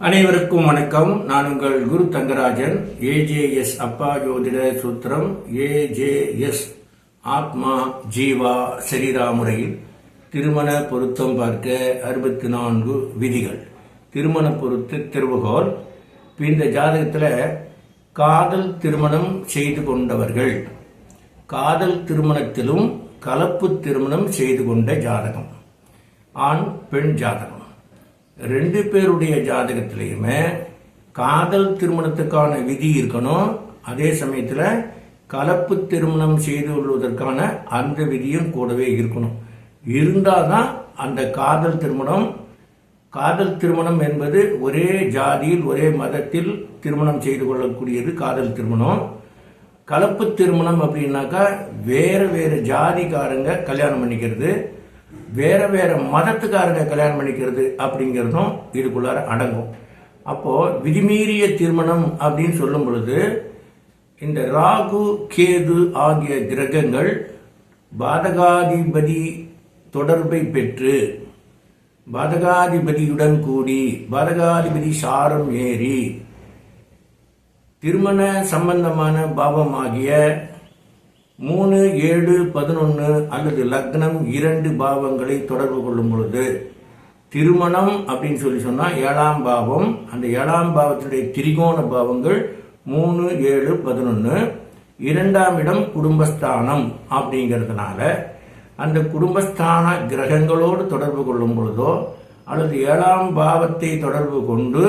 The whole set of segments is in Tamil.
அனைவருக்கும் வணக்கம். நான் உங்கள் குரு தங்கராஜன். ஏஜேஎஸ் அப்பா ஜோதிட சூத்திரம். ஏஜேஎஸ் ஆத்மா ஜீவா சரீரா முறையில் திருமண பொருத்தம் பார்க்க அறுபத்தி நான்கு விதிகள். திருமண பொருத்த திருவுகோல். இந்த ஜாதகத்தில் காதல் திருமணம் செய்து கொண்டவர்கள். காதல் திருமணத்திலும் கலப்பு திருமணம் செய்து கொண்ட ஜாதகம். ஆண் பெண் ஜாதகம். ரெண்டு பேருடைய ஜாதகத்திலையுமே காதல் திருமணத்துக்கான விதி இருக்கணும். அதே சமயத்தில் கலப்பு திருமணம் செய்து கொள்வதற்கான அந்த விதியும் கூடவே இருக்கணும். இருந்தால் தான் அந்த காதல் திருமணம் காதல் திருமணம் என்பது ஒரே ஜாதியில் ஒரே மதத்தில் திருமணம் செய்து கொள்ளக்கூடியது காதல் திருமணம். கலப்பு திருமணம் அப்படின்னாக்கா வேறு வேறு ஜாதிக்காரங்க கல்யாணம் பண்ணிக்கிறது. வேற வேற மதத்துக்காரங்க கல்யாணம் பண்ணிக்கிறது அப்படிங்கிறதும் இதுக்குள்ளார அடங்கும். அப்போ விதிமீறிய திருமணம் அப்படின்னு சொல்லும் பொழுது இந்த ராகு கேது ஆகிய கிரகங்கள் பாதகாதிபதி தொடர்பை பெற்று பாதகாதிபதியுடன் கூடி பாதகாதிபதி சாரம் ஏறி திருமண சம்பந்தமான பாவமாகிய மூணு ஏழு பதினொன்று அல்லது லக்னம் இரண்டு பாவங்களை தொடர்பு கொள்ளும் பொழுது திருமணம் அப்படின்னு சொல்லி சொன்னால் ஏழாம் பாவம். அந்த ஏழாம் பாவத்தினுடைய திரிகோண பாவங்கள் மூணு ஏழு பதினொன்று இரண்டாம் இடம் குடும்பஸ்தானம் அப்படிங்கிறதுனால அந்த குடும்பஸ்தான கிரகங்களோடு தொடர்பு கொள்ளும் பொழுதோ அல்லது ஏழாம் பாவத்தை தொடர்பு கொண்டு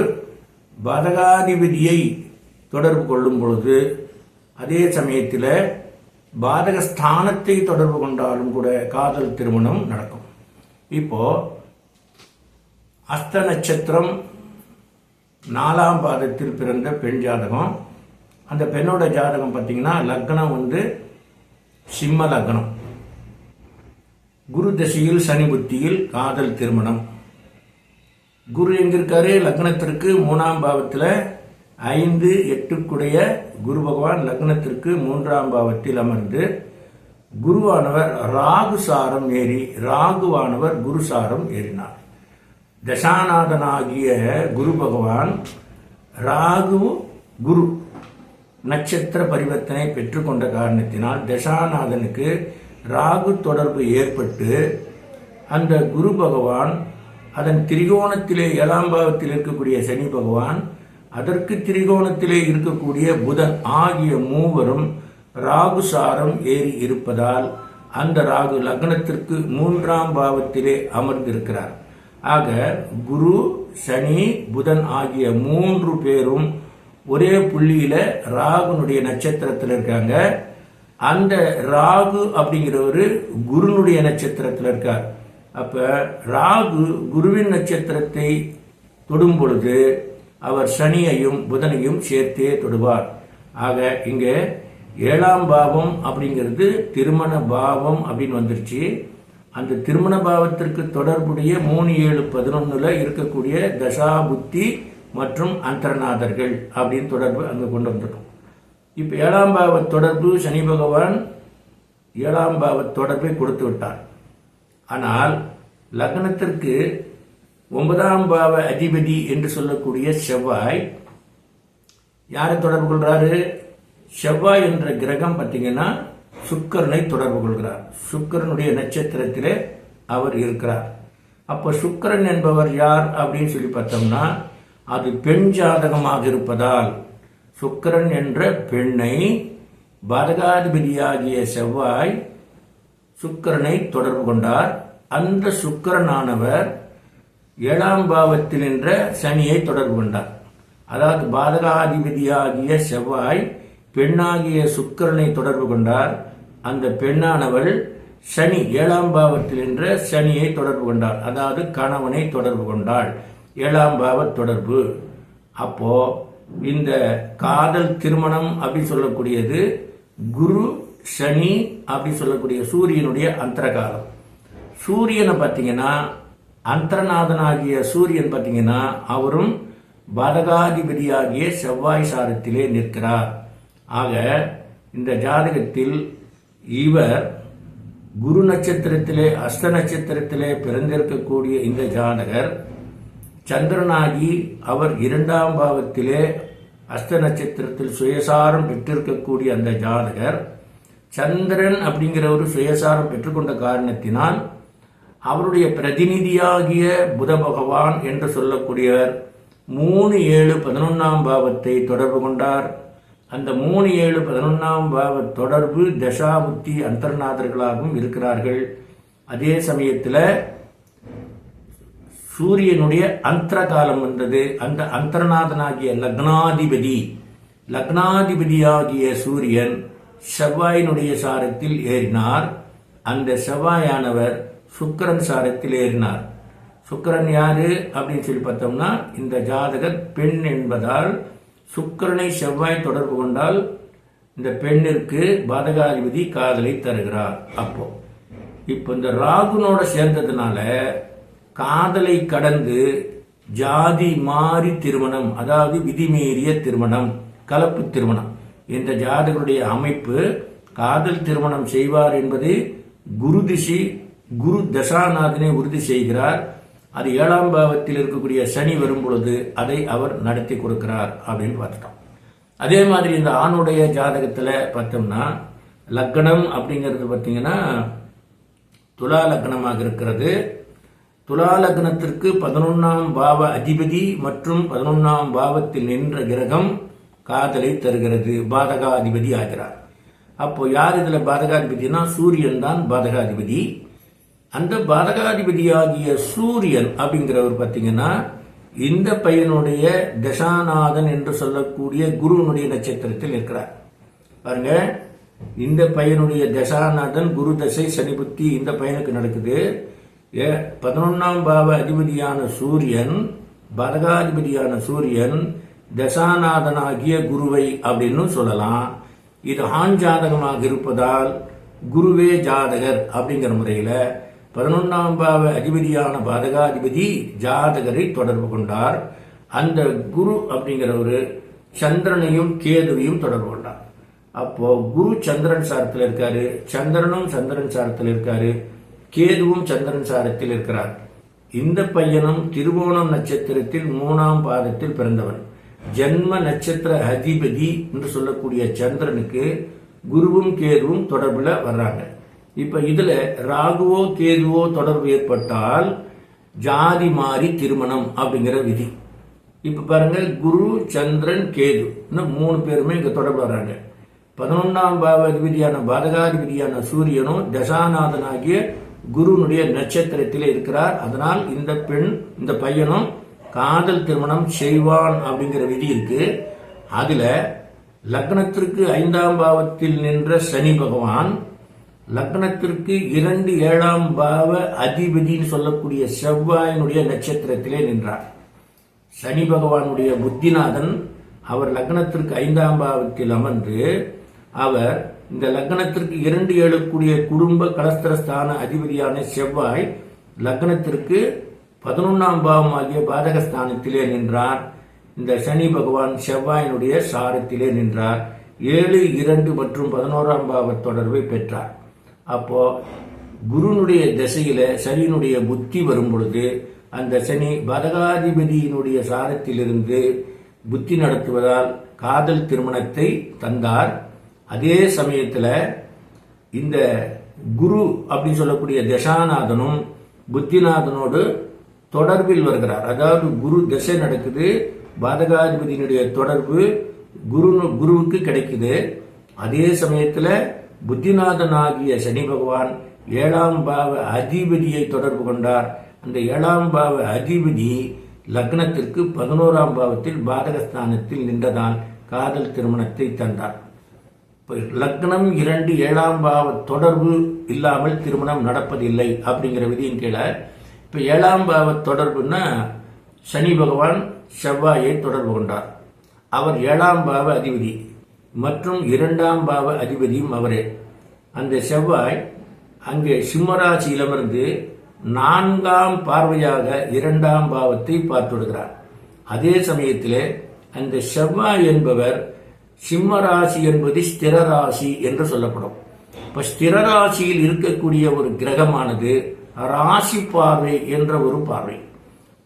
பதகாதிபதியை தொடர்பு கொள்ளும் பொழுது அதே சமயத்தில் பாதக ஸ்தானத்தை தொடர்பு கொண்டாலும் கூட காதல் திருமணம் நடக்கும். இப்போ அஸ்த நட்சத்திரம் நாலாம் பாதத்தில் பிறந்த பெண் ஜாதகம். அந்த பெண்ணோட ஜாதகம் பார்த்தீங்கன்னா லக்னம் வந்து சிம்ம லக்னம். குரு தசையில் சனி புத்தியில் காதல் திருமணம். குரு எங்கிருக்காரு லக்னத்திற்கு மூணாம் பாவத்தில் ஐந்து எட்டுக்குடைய குரு பகவான் லக்னத்திற்கு மூன்றாம் பாவத்தில் அமர்ந்து குருவானவர் ராகு சாரம் ஏறி ராகுவானவர் குரு சாரம் ஏறினார். தசாநாதனாகிய குரு பகவான் ராகு குரு நட்சத்திர பரிவர்த்தனை பெற்றுக்கொண்ட காரணத்தினால் தசாநாதனுக்கு ராகு தொடர்பு ஏற்பட்டு அந்த குரு பகவான் அதன் திரிகோணத்திலே ஏழாம் பாவத்தில் இருக்கக்கூடிய சனி பகவான் அதற்கு திரிகோணத்திலே இருக்கக்கூடிய புதன் ஆகிய மூவரும் ராகு சாரம் ஏறி இருப்பதால் அந்த ராகு லக்னத்திற்கு மூன்றாம் பாவத்திலே அமர்ந்திருக்கிறார். ஆக குரு சனி புதன் ஆகிய மூன்று பேரும் ஒரே புள்ளியில ராகுனுடைய நட்சத்திரத்தில் இருக்காங்க. அந்த ராகு அப்படிங்கிறவர் குருனுடைய நட்சத்திரத்தில் இருக்கார். அப்ப ராகு குருவின் நட்சத்திரத்தை தொடும் பொழுது அவர் சனியையும் புதனையும் சேர்த்தே தொடுவார். ஆக இங்கே ஏழாம் பாவம் அப்படிங்கிறது திருமண பாவம் அப்படின்னு வந்துருச்சு. அந்த திருமண பாவத்திற்கு தொடர்புடைய மூணு ஏழு பதினொன்னுல இருக்கக்கூடிய தசா புத்தி மற்றும் அந்தரநாதர்கள் அப்படின்னு தொடர்பு அங்கே கொண்டு வந்துட்டோம். இப்போ ஏழாம் பாவ தொடர்பு சனி பகவான் ஏழாம் பாவ தொடர்பை கொடுத்து விட்டார். ஆனால் லக்னத்திற்கு ஒன்பதாம் பாவ அதிபதி என்று சொல்லக்கூடிய செவ்வாய் யாரை தொடர்பு கொள்றாரு? செவ்வாய் என்ற கிரகம் பார்த்தீங்கன்னா சுக்கரனை தொடர்பு கொள்கிறார். சுக்கரனுடைய நட்சத்திரத்திலே அவர் இருக்கிறார். அப்போ சுக்கரன் என்பவர் யார் அப்படின்னு சொல்லி பார்த்தோம்னா அது பெண் ஜாதகமாக இருப்பதால் சுக்கரன் என்ற பெண்ணை பாதகாதிபதியாகிய செவ்வாய் சுக்கரனை தொடர்பு கொண்டார். அந்த சுக்கரனானவர் ஏழாம் பாவத்தில் என்ற சனியை தொடர்பு கொண்டார். அதாவது பாதகாதிபதியாகிய செவ்வாய் பெண்ணாகிய சுக்கரனை தொடர்பு கொண்டார். அந்த பெண்ணானவள் சனி ஏழாம் பாவத்தில் என்ற சனியை தொடர்பு கொண்டார் அதாவது கணவனை தொடர்பு கொண்டாள். ஏழாம் பாவ தொடர்பு. அப்போ இந்த காதல் திருமணம் அப்படி சொல்லக்கூடியது குரு சனி அப்படி சொல்லக்கூடிய சூரியனுடைய அந்தரகாலம். சூரியனை பார்த்தீங்கன்னா அந்தரநாதனாகிய சூரியன் பார்த்தீங்கன்னா அவரும் பாதகாதிபதியாகிய செவ்வாய் சாரத்திலே நிற்கிறார். ஆக இந்த ஜாதகத்தில் இவர் குரு நட்சத்திரத்திலே அஸ்த நட்சத்திரத்திலே பிறந்திருக்கக்கூடிய இந்த ஜாதகர் சந்திரனாகி அவர் இரண்டாம் பாவத்திலே அஸ்த நட்சத்திரத்தில் சுயசாரம் பெற்றிருக்கக்கூடிய அந்த ஜாதகர் சந்திரன் அப்படிங்கிற ஒரு சுயசாரம் பெற்றுக்கொண்ட காரணத்தினால் அவருடைய பிரதிநிதியாகிய புத பகவான் என்று சொல்லக்கூடியவர் மூணு ஏழு பதினொன்றாம் பாவத்தை தொடர்பு கொண்டார். அந்த மூணு ஏழு பதினொன்னாம் பாவ தொடர்பு தசாபுத்தி அந்தர்நாதர்களாகவும் இருக்கிறார்கள். அதே சமயத்தில் சூரியனுடைய அந்தர காலம் வந்தது அந்த அந்தர்நாதனாகிய லக்னாதிபதி லக்னாதிபதியாகிய சூரியன் செவ்வாயினுடைய சாரத்தில் ஏறினார். அந்த செவ்வாயானவர் சுக்கிரன் சாரத்தில் ஏறினார். சுக்கரன் யாரு அப்படின்னு சொல்லி பார்த்தோம்னா இந்த ஜாதகர் பெண் என்பதால் சுக்கரனை செவ்வாய் தொடர்பு கொண்டால் இந்த பெண்ணிற்கு பாதகாதிபதி காதலை தருகிறார். அப்போ இப்போ இந்த ராகுனோட சேர்ந்ததுனால காதலை கடந்து ஜாதி மாறி திருமணம் அதாவது விதிமீறிய திருமணம் கலப்பு திருமணம் இந்த ஜாதகருடைய அமைப்பு காதல் திருமணம் செய்வார் என்பது குருதிசி குரு தசாநாதனை உறுதி செய்கிறார். அது ஏழாம் பாவத்தில் இருக்கக்கூடிய சனி வரும் பொழுது அதை அவர் நடத்தி கொடுக்கிறார் அப்படின்னு பார்த்துட்டோம். அதே மாதிரி இந்த ஆணுடைய ஜாதகத்தில் பார்த்தோம்னா லக்னம் அப்படிங்கிறது பார்த்தீங்கன்னா துலா லக்னமாக இருக்கிறது. துலா லக்னத்திற்கு பதினொன்றாம் பாவ அதிபதி மற்றும் பதினொன்றாம் பாவத்தில் நின்ற கிரகம் காதலை தருகிறது. பாதகாதிபதி ஆகிறார். அப்போ யார் இதில் பாதகாதிபதினா சூரியன் தான் பாதகாதிபதி. அந்த பாதகாதிபதியாகிய சூரியன் அப்படிங்கிறவர் பார்த்தீங்கன்னா இந்த பையனுடைய தசாநாதன் என்று சொல்லக்கூடிய குருவனுடைய நட்சத்திரத்தில் இருக்கிறார். பாருங்க இந்த பையனுடைய தசாநாதன் குரு தசை சனி புத்தி இந்த பையனுக்கு நடக்குது. பதினொன்னாம் பாவ அதிபதியான சூரியன் பரகாதிபதியான சூரியன் தசாநாதனாகிய குருவை அப்படின்னு சொல்லலாம். இது ஆண் ஜாதகமாக இருப்பதால் குருவே ஜாதகர் அப்படிங்கிற முறையில் பதினொன்றாம் பாவ அதிபதியான பாதகாதிபதி ஜாதகரை தொடர்பு கொண்டார். அந்த குரு அப்படிங்கிற ஒரு சந்திரனையும் கேதுவையும் தொடர்பு கொண்டார். அப்போ குரு சந்திரன் சாரத்தில் இருக்காரு சந்திரனும் சந்திரன் சாரத்தில் இருக்காரு கேதுவும் சந்திரன் சாரத்தில் இருக்கிறார். இந்த பையனும் திருவோணம் நட்சத்திரத்தில் மூணாம் பாதத்தில் பிறந்தவன். ஜென்ம நட்சத்திர அதிபதி என்று சொல்லக்கூடிய சந்திரனுக்கு குருவும் கேதுவும் தொடர்பில் வர்றாங்க. இப்ப இதுல ராகுவோ கேதுவோ தொடர்பு ஏற்பட்டால் ஜாதி மாறி திருமணம் அப்படிங்கிற விதி. இப்ப பாருங்க குரு சந்திரன் கேது. மூணு பேருமே இங்க தொடர்பு வர்றாங்க பதினொன்னாம் பாவதிபதியான பாதகாதிபதியான சூரியனும் தசாநாதனாகிய குருனுடைய நட்சத்திரத்தில் இருக்கிறார். அதனால் இந்த பெண் இந்த பையனும் காதல் திருமணம் செய்வான் அப்படிங்கிற விதி இருக்கு. அதுல லக்னத்திற்கு ஐந்தாம் பாவத்தில் நின்ற சனி பகவான் லக்னத்திற்கு இரண்டு ஏழாம் பாவ அதிபதினு சொல்லக்கூடிய செவ்வாயினுடைய நட்சத்திரத்திலே நின்றார். சனி பகவானுடைய புத்திநாதன் அவர் லக்னத்திற்கு ஐந்தாம் பாவத்தில் அமர்ந்து அவர் இந்த லக்னத்திற்கு இரண்டு ஏழுக்குரிய குடும்ப கலஸ்தரஸ்தான அதிபதியான செவ்வாய் லக்னத்திற்கு பதினொன்னாம் பாவம் ஆகிய பாதகஸ்தானத்திலே நின்றார். இந்த சனி பகவான் செவ்வாயினுடைய சாரத்திலே நின்றார். ஏழு இரண்டு மற்றும் பதினோராம் பாவ தொடர்பை பெற்றார். அப்போ குருனுடைய திசையில சனியினுடைய புத்தி வரும் பொழுது அந்த சனி பதகாதிபதியினுடைய சாரத்திலிருந்து புத்தி நடத்துவதால் காதல் திருமணத்தை தந்தார். அதே சமயத்தில் இந்த குரு அப்படின்னு சொல்லக்கூடிய தசாநாதனும் புத்திநாதனோடு தொடர்பில் வருகிறார். அதாவது குரு திசை நடக்குது பாதகாதிபதியினுடைய தொடர்பு குரு குருவுக்கு கிடைக்குது. அதே சமயத்தில் புத்திநாதனாகிய சனி பகவான் ஏழாம் பாவ அதிபதியை தொடர்பு கொண்டார். அந்த ஏழாம் பாவ அதிபதி லக்னத்திற்கு பதினோராம் பாவத்தில் பாதகஸ்தானத்தில் நின்றதால் காதல் திருமணத்தை தந்தார். லக்னம் இரண்டு ஏழாம் பாவ தொடர்பு இல்லாமல் திருமணம் நடப்பதில்லை அப்படிங்கிற விதியின் கீழே இப்போ ஏழாம் பாவ தொடர்புன்னா சனி பகவான் செவ்வாயை தொடர்பு கொண்டார். அவர் ஏழாம் பாவ அதிபதி. மற்றும் இரண்டாம் பாவ அதிபதியும் அவரே. அந்த செவ்வாய் அங்கே சிம்மராசியிலிருந்து நான்காம் பார்வையாக இரண்டாம் பாவத்தை பார்த்துடுகிறார். அதே சமயத்தில் அந்த செவ்வாய் என்பவர் சிம்மராசி என்பது ஸ்திரராசி என்று சொல்லப்படும். இப்ப ஸ்திரராசியில் இருக்கக்கூடிய ஒரு கிரகமானது ராசி பார்வை என்ற ஒரு பார்வை.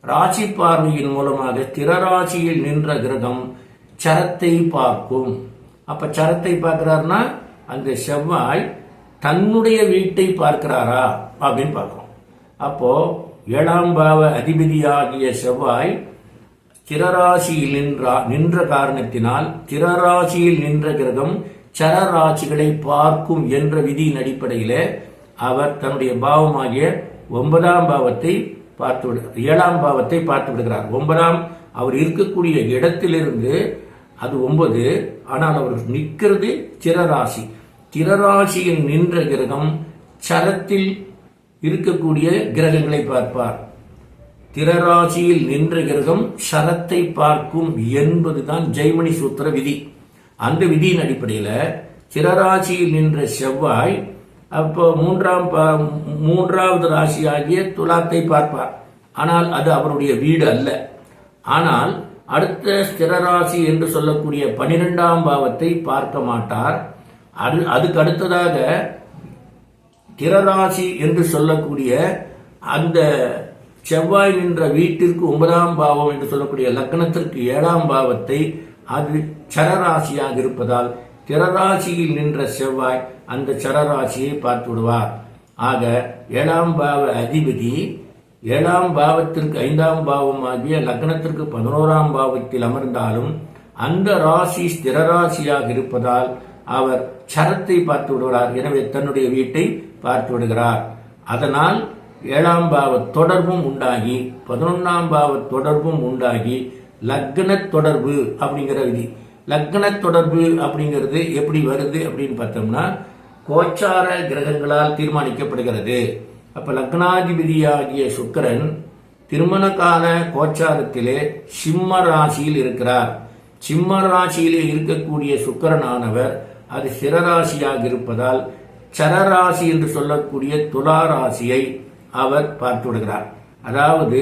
ராசி பார்வையின் மூலமாக திரராசியில் நின்ற கிரகம் சரத்தை பார்க்கும். அப்ப சரத்தை பார்க்கிறாருன்னா அந்த செவ்வாய் தன்னுடைய வீட்டை பார்க்கிறாரா அப்படின்னு பார்க்கிறோம். அப்போ ஏழாம் பாவ அதிபதியாகிய செவ்வாய் திரராசியில் நின்றா நின்ற காரணத்தினால் திரராசியில் நின்ற கிரகம் சரராசிகளை பார்க்கும் என்ற விதியின் அடிப்படையில் அவர் தன்னுடைய பாவமாகிய ஒன்பதாம் பாவத்தை பார்த்து விடு ஏழாம் பாவத்தை பார்த்து விடுகிறார். ஒன்பதாம் அவர் இருக்கக்கூடிய இடத்திலிருந்து அது ஒன்பது. ஆனால் அவர் நிற்கிறது திரராசி. திரராசியில் நின்ற கிரகம் சரத்தில் இருக்கக்கூடிய கிரகங்களை பார்ப்பார். திரராசியில் நின்ற கிரகம் சரத்தை பார்க்கும் என்பதுதான் ஜெய்மணி சூத்திர விதி. அந்த விதியின் அடிப்படையில் திரராசியில் நின்ற செவ்வாய் அப்போ மூன்றாம் மூன்றாவது ராசியாகிய துலாத்தை பார்ப்பார். ஆனால் அது அவருடைய வீடு அல்ல. ஆனால் அடுத்த ஸ்திரராசி என்று சொல்லக்கூடிய பனிரெண்டாம் பாவத்தை பார்க்க மாட்டார். அது அதுக்கு அடுத்ததாக திரராசி என்று சொல்லக்கூடிய அந்த செவ்வாய் நின்ற வீட்டிற்கு ஒன்பதாம் பாவம் என்று சொல்லக்கூடிய லக்னத்திற்கு ஏழாம் பாவத்தை அது சரராசியாக இருப்பதால் திரராசியில் நின்ற செவ்வாய் அந்த சரராசியை பார்த்து விடுவார். ஆக ஏழாம் பாவ அதிபதி ஏழாம் பாவத்திற்கு ஐந்தாம் பாவம் ஆகிய லக்னத்திற்கு பதினோராம் பாவத்தில் அமர்ந்தாலும் அந்த ராசி ஸ்திரராசியாக இருப்பதால் அவர் சரத்தை பார்த்து விடுகிறார். எனவே தன்னுடைய வீட்டை பார்த்து விடுகிறார். அதனால் ஏழாம் பாவ தொடர்பும் உண்டாகி பதினொன்னாம் பாவ தொடர்பும் உண்டாகி லக்ன தொடர்பு அப்படிங்கிற விதி. லக்ன தொடர்பு அப்படிங்கிறது எப்படி வருது அப்படின்னு பார்த்தோம்னா கோச்சார கிரகங்களால் தீர்மானிக்கப்படுகிறது. அப்ப லக்னாதிபதியாகிய சுக்கரன் திருமண கால கோச்சாரத்திலே சிம்ம ராசியில் இருக்கிறார். சிம்ம ராசியிலே இருக்கக்கூடிய சுக்கரனானவர் அது சிரராசியாக இருப்பதால் சரராசி என்று சொல்லக்கூடிய துலா ராசியை அவர் பார்த்து விடுகிறார் அதாவது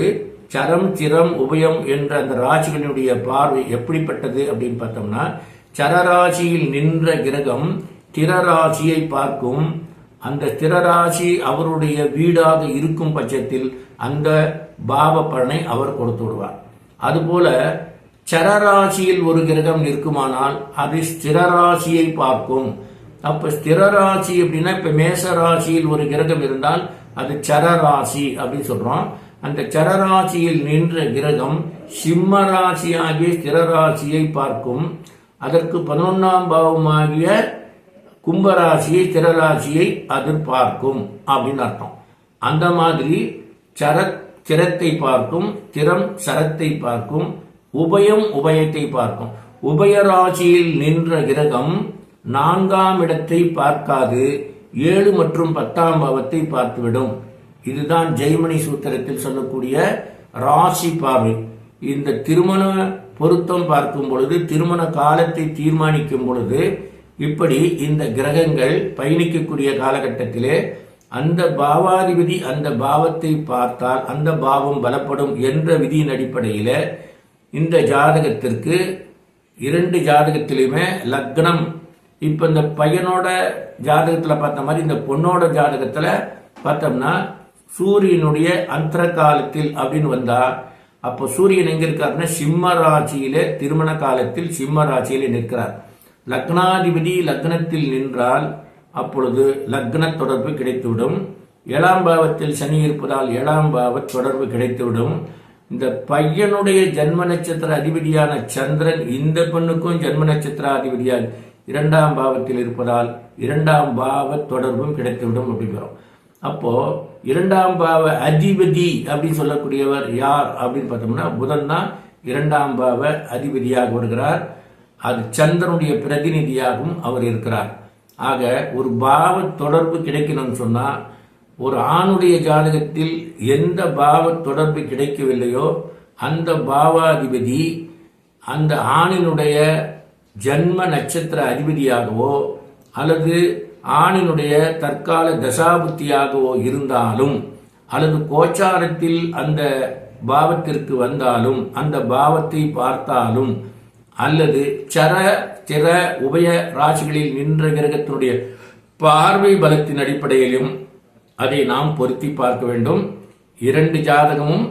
சரம் சிரம் உபயம் என்ற அந்த ராசிகளினுடைய பார்வை எப்படிப்பட்டது அப்படின்னு பார்த்தோம்னா சரராசியில் நின்ற கிரகம் திரராசியை பார்க்கும் அந்த ஸ்திரராசி அவருடைய வீடாக இருக்கும் பட்சத்தில் அந்த பாவ பலனை அவர் கொடுத்து விடுவார். அதுபோல சரராசியில் ஒரு கிரகம் நிற்குமானால் அது ஸ்திரராசியை பார்க்கும். அப்ப ஸ்திரராசி அப்படின்னா இப்ப மேச ராசியில் ஒரு கிரகம் இருந்தால் அது சரராசி அப்படின்னு சொல்றோம். அந்த சரராசியில் நின்ற கிரகம் சிம்ம ராசியாகிய ஸ்திரராசியை பார்க்கும். அதற்கு பதினொன்னாம் பாவமாகிய கும்பராசியை திரராசியை எதிர்பார்க்கும் பார்க்கும் அப்படின்னு அர்த்தம். அந்த மாதிரி சர திறத்தை பார்க்கும் திறம் சரத்தை பார்க்கும் உபயம் உபயத்தை பார்க்கும். உபயராசியில் நின்ற கிரகம் நான்காம் இடத்தை பார்க்காது ஏழு மற்றும் பத்தாம் பாவத்தை பார்த்துவிடும். இதுதான் ஜெய்மணி சூத்திரத்தில் சொல்லக்கூடிய ராசி பார்வை. இந்த திருமண பொருத்தம் பார்க்கும் பொழுது திருமண காலத்தை தீர்மானிக்கும் பொழுது இப்படி இந்த கிரகங்கள் பயணிக்கக்கூடிய காலகட்டத்திலே அந்த பாவாதிபதி அந்த பாவத்தை பார்த்தால் அந்த பாவம் பலப்படும் என்ற விதியின் அடிப்படையில் இந்த ஜாதகத்திற்கு இரண்டு ஜாதகத்திலையுமே லக்னம். இப்போ இந்த பையனோட ஜாதகத்தில் பார்த்த மாதிரி இந்த பொண்ணோட ஜாதகத்தில் பார்த்தோம்னா சூரியனுடைய அந்தர காலத்தில் அப்படின்னு வந்தா அப்போ சூரியன் எங்கே இருக்காருன்னா சிம்ம ராசியிலே திருமண காலத்தில் சிம்ம ராசியிலே நிற்கிறார். லக்னாதிபதி லக்னத்தில் நின்றால் அப்பொழுது லக்ன தொடர்பு கிடைத்துவிடும். ஏழாம் பாவத்தில் சனி இருப்பதால் ஏழாம் பாவ தொடர்பு கிடைத்துவிடும். இந்த பையனுடைய ஜென்ம நட்சத்திர அதிபதியான சந்திரன் இந்த பெண்ணுக்கும் ஜென்ம நட்சத்திர அதிபதியாக இரண்டாம் பாவத்தில் இருப்பதால் இரண்டாம் பாவ தொடர்பும் கிடைத்துவிடும் அப்படிங்கிறோம். அப்போ இரண்டாம் பாவ அதிபதி அப்படின்னு சொல்லக்கூடியவர் யார் அப்படின்னு பார்த்தோம்னா புதன் தான் இரண்டாம் பாவ அதிபதியாக வருகிறார். அது சந்திரனுடைய பிரதிநிதியாகவும் அவர் இருக்கிறார். ஆக ஒரு பாவ தொடர்பு கிடைக்கணும்னு சொன்னால் ஒரு ஆணுடைய ஜாதகத்தில் எந்த பாவ தொடர்பு கிடைக்கவில்லையோ அந்த பாவாதிபதி அந்த ஆணினுடைய ஜன்ம நட்சத்திர அதிபதியாகவோ அல்லது ஆணினுடைய தற்கால தசாபுத்தியாகவோ இருந்தாலும் அல்லது கோச்சாரத்தில் அந்த பாவத்திற்கு வந்தாலும் அந்த பாவத்தை பார்த்தாலும் அல்லது சர திர உபய ராசிகளில் நின்ற கிரகத்தினுடைய பார்வை பலத்தின் அடிப்படையிலும் அதை நாம் பொருத்தி பார்க்க வேண்டும். இரண்டு ஜாதகமும்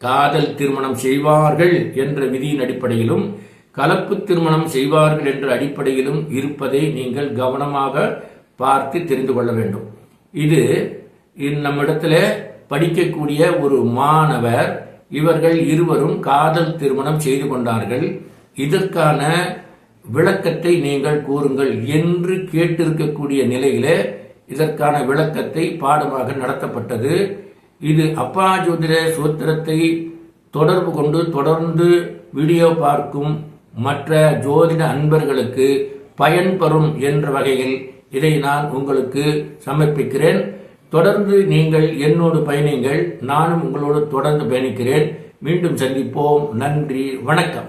காதல் திருமணம் செய்வார்கள் என்ற விதியின் அடிப்படையிலும் கலப்பு திருமணம் செய்வார்கள் என்ற அடிப்படையிலும் இருப்பதை நீங்கள் கவனமாக பார்த்து தெரிந்து கொள்ள வேண்டும். இது இந் நம்மிடத்துல படிக்கக்கூடிய ஒரு மாணவர் இவர்கள் இருவரும் காதல் திருமணம் செய்து கொண்டார்கள். இதற்கான விளக்கத்தை நீங்கள் கூறுங்கள் என்று கேட்டிருக்கக்கூடிய நிலையிலே இதற்கான விளக்கத்தை பாடமாக நடத்தப்பட்டது. இது அப்பா ஜோதிட சூத்திரத்தை தொடர்பு கொண்டு தொடர்ந்து வீடியோ பார்க்கும் மற்ற ஜோதிட அன்பர்களுக்கு பயன்பெறும் என்ற வகையில் இதை நான் உங்களுக்கு சமர்ப்பிக்கிறேன். தொடர்ந்து நீங்கள் என்னோடு பயணிங்கள் நானும் உங்களோடு தொடர்ந்து பயணிக்கிறேன். மீண்டும் சந்திப்போம். நன்றி வணக்கம்.